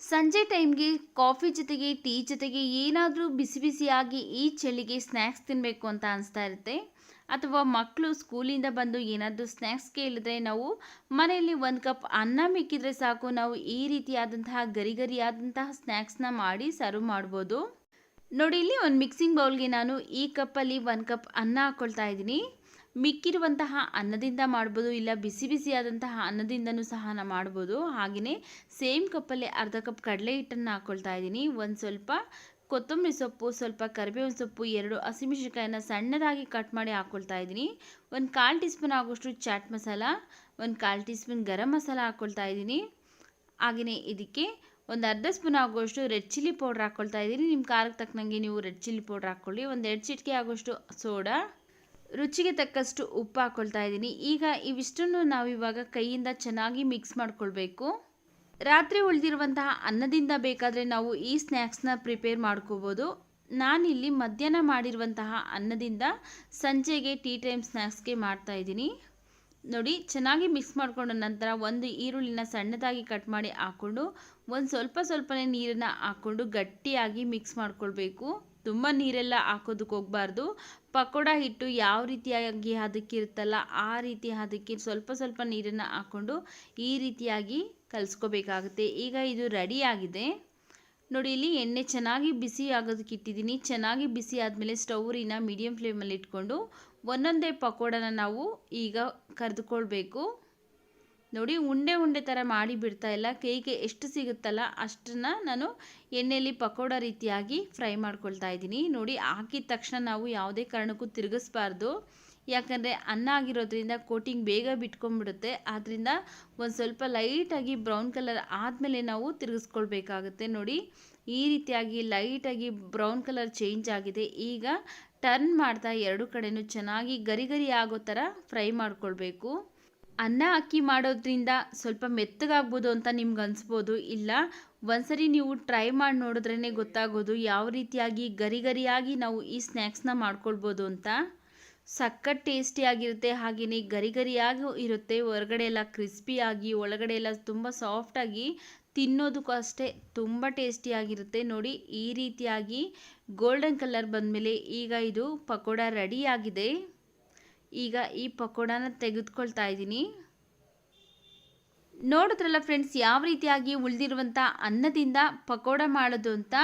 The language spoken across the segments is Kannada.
ಸಂಜೆ ಟೈಮ್ಗೆ ಕಾಫಿ ಜೊತೆಗೆ, ಟೀ ಜೊತೆಗೆ ಏನಾದರೂ ಬಿಸಿ ಬಿಸಿಯಾಗಿ ಈ ಚಳಿಗೆ ಸ್ನ್ಯಾಕ್ಸ್ ತಿನ್ನಬೇಕು ಅಂತ ಅನಿಸ್ತಾ ಇರುತ್ತೆ. ಅಥವಾ ಮಕ್ಕಳು ಸ್ಕೂಲಿಂದ ಬಂದು ಏನಾದರೂ ಸ್ನ್ಯಾಕ್ಸ್ ಕೇಳಿದ್ರೆ ನಾವು ಮನೆಯಲ್ಲಿ ಒಂದು ಕಪ್ ಅನ್ನ ಮಿಕ್ಕಿದ್ರೆ ಸಾಕು. ನಾವು ಈ ರೀತಿಯಾದಂತಹ ಗರಿ ಗರಿಯಾದಂತಹ ಸ್ನ್ಯಾಕ್ಸ್ನ ಮಾಡಿ ಸರ್ವ್ ಮಾಡ್ಬೋದು. ನೋಡಿ, ಇಲ್ಲಿ ಒಂದು ಮಿಕ್ಸಿಂಗ್ ಬೌಲ್ಗೆ ನಾನು ಈ ಕಪ್ಪಲ್ಲಿ ಒಂದು ಕಪ್ ಅನ್ನ ಹಾಕ್ಕೊಳ್ತಾ ಇದ್ದೀನಿ. ಮಿಕ್ಕಿರುವಂತಹ ಅನ್ನದಿಂದ ಮಾಡ್ಬೋದು, ಇಲ್ಲ ಬಿಸಿ ಬಿಸಿಯಾದಂತಹ ಅನ್ನದಿಂದನೂ ಸಹ ನಾ ಮಾಡ್ಬೋದು. ಹಾಗೆಯೇ ಸೇಮ್ ಕಪ್ಪಲ್ಲಿ ಅರ್ಧ ಕಪ್ ಕಡಲೆ ಹಿಟ್ಟನ್ನು ಹಾಕ್ಕೊಳ್ತಾ ಇದ್ದೀನಿ. ಒಂದು ಸ್ವಲ್ಪ ಕೊತ್ತಂಬರಿ ಸೊಪ್ಪು, ಸ್ವಲ್ಪ ಕರಿಬೇವಿನ ಸೊಪ್ಪು, ಎರಡು ಹಸಿಮೆಣಸಿನಕಾಯನ್ನು ಸಣ್ಣದಾಗಿ ಕಟ್ ಮಾಡಿ ಹಾಕ್ಕೊಳ್ತಾ ಇದ್ದೀನಿ. ಒಂದು ಕಾಲು ಟೀ ಸ್ಪೂನ್ ಆಗೋಷ್ಟು ಚಾಟ್ ಮಸಾಲ, ಒಂದು ಕಾಲು ಟೀ ಸ್ಪೂನ್ ಗರಂ ಮಸಾಲ ಹಾಕ್ಕೊಳ್ತಾ ಇದ್ದೀನಿ. ಹಾಗೆಯೇ ಇದಕ್ಕೆ ಒಂದು ಅರ್ಧ ಸ್ಪೂನ್ ಆಗುವಷ್ಟು ರೆಡ್ ಚಿಲ್ಲಿ ಪೌಡ್ರ್ ಹಾಕ್ಕೊಳ್ತಾ ಇದ್ದೀನಿ. ನಿಮ್ಮ ಖಾರಕ್ಕೆ ತಕ್ಕನಂಗೆ ನೀವು ರೆಡ್ ಚಿಲ್ಲಿ ಪೌಡ್ರ್ ಹಾಕ್ಕೊಳ್ಳಿ. ಒಂದು ಎರಡು ಚಿಟಿಕೆ ಆಗೋಷ್ಟು ಸೋಡಾ ರುಚಿಗೆ ತಕ್ಕಷ್ಟು ಉಪ್ಪು ಹಾಕ್ಕೊಳ್ತಾ ಇದ್ದೀನಿ. ಈಗ ಇವಿಷ್ಟನ್ನು ನಾವು ಇವಾಗ ಕೈಯಿಂದ ಚೆನ್ನಾಗಿ ಮಿಕ್ಸ್ ಮಾಡ್ಕೊಳ್ಬೇಕು. ರಾತ್ರಿ ಉಳಿದಿರುವಂತಹ ಅನ್ನದಿಂದ ಬೇಕಾದರೆ ನಾವು ಈ ಸ್ನ್ಯಾಕ್ಸ್ನ ಪ್ರಿಪೇರ್ ಮಾಡ್ಕೋಬೋದು. ನಾನಿಲ್ಲಿ ಮಧ್ಯಾಹ್ನ ಮಾಡಿರುವಂತಹ ಅನ್ನದಿಂದ ಸಂಜೆಗೆ ಟೀ ಟೈಮ್ ಸ್ನ್ಯಾಕ್ಸ್ಗೆ ಮಾಡ್ತಾ ಇದ್ದೀನಿ. ನೋಡಿ, ಚೆನ್ನಾಗಿ ಮಿಕ್ಸ್ ಮಾಡ್ಕೊಂಡ ನಂತರ ಒಂದು ಈರುಳ್ಳಿನ ಸಣ್ಣದಾಗಿ ಕಟ್ ಮಾಡಿ ಹಾಕ್ಕೊಂಡು ಒಂದು ಸ್ವಲ್ಪ ಸ್ವಲ್ಪನೇ ನೀರನ್ನು ಹಾಕ್ಕೊಂಡು ಗಟ್ಟಿಯಾಗಿ ಮಿಕ್ಸ್ ಮಾಡ್ಕೊಳ್ಬೇಕು. ತುಂಬ ನೀರೆಲ್ಲ ಹಾಕೋದಕ್ಕೆ ಹೋಗಬಾರ್ದು. ಪಕೋಡ ಹಿಟ್ಟು ಯಾವ ರೀತಿಯಾಗಿ ಅದಕ್ಕಿರುತ್ತಲ್ಲ ಆ ರೀತಿ ಅದಕ್ಕೆ ಸ್ವಲ್ಪ ಸ್ವಲ್ಪ ನೀರನ್ನು ಹಾಕ್ಕೊಂಡು ಈ ರೀತಿಯಾಗಿ ಕಲಿಸ್ಕೋಬೇಕಾಗುತ್ತೆ. ಈಗ ಇದು ರೆಡಿಯಾಗಿದೆ ನೋಡಿ, ಇಲ್ಲಿ ಎಣ್ಣೆ ಚೆನ್ನಾಗಿ ಬಿಸಿ ಆಗೋದಕ್ಕೆ ಇಟ್ಟಿದ್ದೀನಿ. ಚೆನ್ನಾಗಿ ಬಿಸಿ ಆದಮೇಲೆ ಸ್ಟೌರಿನ ಮೀಡಿಯಂ ಫ್ಲೇಮಲ್ಲಿ ಇಟ್ಕೊಂಡು ಒಂದೊಂದೇ ಪಕೋಡನ ನಾವು ಈಗ ಕರೆದುಕೊಳ್ಬೇಕು. ನೋಡಿ ಉಂಡೆ ಉಂಡೆ ಥರ ಮಾಡಿ ಬಿಡ್ತಾ ಇಲ್ಲ. ಕೈಗೆ ಎಷ್ಟು ಸಿಗುತ್ತಲ್ಲ ಅಷ್ಟನ್ನು ನಾನು ಎಣ್ಣೆಯಲ್ಲಿ ಪಕೋಡ ರೀತಿಯಾಗಿ ಫ್ರೈ ಮಾಡ್ಕೊಳ್ತಾ ಇದ್ದೀನಿ. ನೋಡಿ ಹಾಕಿದ ತಕ್ಷಣ ನಾವು ಯಾವುದೇ ಕಾರಣಕ್ಕೂ ತಿರುಗಿಸ್ಬಾರ್ದು. ಯಾಕಂದರೆ ಅನ್ನ ಆಗಿರೋದ್ರಿಂದ ಕೋಟಿಂಗ್ ಬೇಗ ಬಿಟ್ಕೊಂಡ್ಬಿಡುತ್ತೆ. ಆದ್ದರಿಂದ ಒಂದು ಸ್ವಲ್ಪ ಲೈಟಾಗಿ ಬ್ರೌನ್ ಕಲರ್ ಆದಮೇಲೆ ನಾವು ತಿರುಗಿಸ್ಕೊಳ್ಬೇಕಾಗುತ್ತೆ. ನೋಡಿ ಈ ರೀತಿಯಾಗಿ ಲೈಟಾಗಿ ಬ್ರೌನ್ ಕಲರ್ ಚೇಂಜ್ ಆಗಿದೆ. ಈಗ ಟರ್ನ್ ಮಾಡ್ತಾ ಎರಡು ಕಡೆನೂ ಚೆನ್ನಾಗಿ ಗರಿ ಗರಿ ಆಗೋ ಥರ ಫ್ರೈ ಮಾಡ್ಕೊಳ್ಬೇಕು. ಅನ್ನ ಅಕ್ಕಿ ಮಾಡೋದ್ರಿಂದ ಸ್ವಲ್ಪ ಮೆತ್ತಗಾಗ್ಬೋದು ಅಂತ ನಿಮ್ಗೆ ಅನಿಸ್ಬೋದು. ಇಲ್ಲ, ಒಂದ್ಸರಿ ನೀವು ಟ್ರೈ ಮಾಡಿ ನೋಡಿದ್ರೇ ಗೊತ್ತಾಗೋದು ಯಾವ ರೀತಿಯಾಗಿ ಗರಿ ಗರಿಯಾಗಿ ನಾವು ಈ ಸ್ನ್ಯಾಕ್ಸ್ನ ಮಾಡ್ಕೊಳ್ಬೋದು ಅಂತ. ಸಖತ್ ಟೇಸ್ಟಿಯಾಗಿರುತ್ತೆ ಹಾಗೆಯೇ ಗರಿ ಗರಿಯಾಗಿ ಇರುತ್ತೆ. ಹೊರಗಡೆ ಎಲ್ಲ ಕ್ರಿಸ್ಪಿಯಾಗಿ ಒಳಗಡೆ ಎಲ್ಲ ತುಂಬ ಸಾಫ್ಟಾಗಿ ತಿನ್ನೋದಕ್ಕೂ ಅಷ್ಟೇ ತುಂಬ ಟೇಸ್ಟಿಯಾಗಿರುತ್ತೆ ನೋಡಿ, ಈ ರೀತಿಯಾಗಿ ಗೋಲ್ಡನ್ ಕಲರ್ ಬಂದಮೇಲೆ ಈಗ ಇದು ಪಕೋಡ ರೆಡಿಯಾಗಿದೆ ಈಗ ಈ ಪಕೋಡನ ತೆಗೆದುಕೊಳ್ತಾ ಇದ್ದೀನಿ. ನೋಡಿದ್ರಲ್ಲ ಫ್ರೆಂಡ್ಸ್ ಯಾವ ರೀತಿಯಾಗಿ ಉಳಿದಿರುವಂಥ ಅನ್ನದಿಂದ ಪಕೋಡ ಮಾಡೋದು ಅಂತ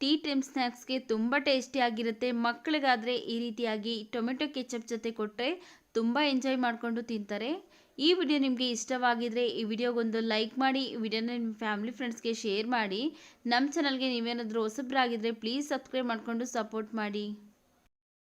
ಟೀ ಟೈಮ್ ಸ್ನ್ಯಾಕ್ಸ್ಗೆ ತುಂಬ ಟೇಸ್ಟಿಯಾಗಿರುತ್ತೆ ಮಕ್ಕಳಿಗಾದರೆ ಈ ರೀತಿಯಾಗಿ ಟೊಮೆಟೊ ಕೆಚಪ್ ಜೊತೆ ಕೊಟ್ಟರೆ ತುಂಬ ಎಂಜಾಯ್ ಮಾಡಿಕೊಂಡು ತಿಂತಾರೆ. ಈ ವಿಡಿಯೋ ನಿಮಗೆ ಇಷ್ಟವಾಗಿದ್ದರೆ ಈ ವಿಡಿಯೋಗೊಂದು ಲೈಕ್ ಮಾಡಿ, ಈ ವಿಡಿಯೋನ ನಿಮ್ಮ ಫ್ಯಾಮಿಲಿ ಫ್ರೆಂಡ್ಸ್ಗೆ ಶೇರ್ ಮಾಡಿ. ನಮ್ಮ ಚಾನಲ್ಗೆ ನೀವೇನಾದರೂ ಹೊಸಬ್ರಾಗಿದ್ದರೆ ಪ್ಲೀಸ್ ಸಬ್ಸ್ಕ್ರೈಬ್ ಮಾಡಿಕೊಂಡು ಸಪೋರ್ಟ್ ಮಾಡಿ.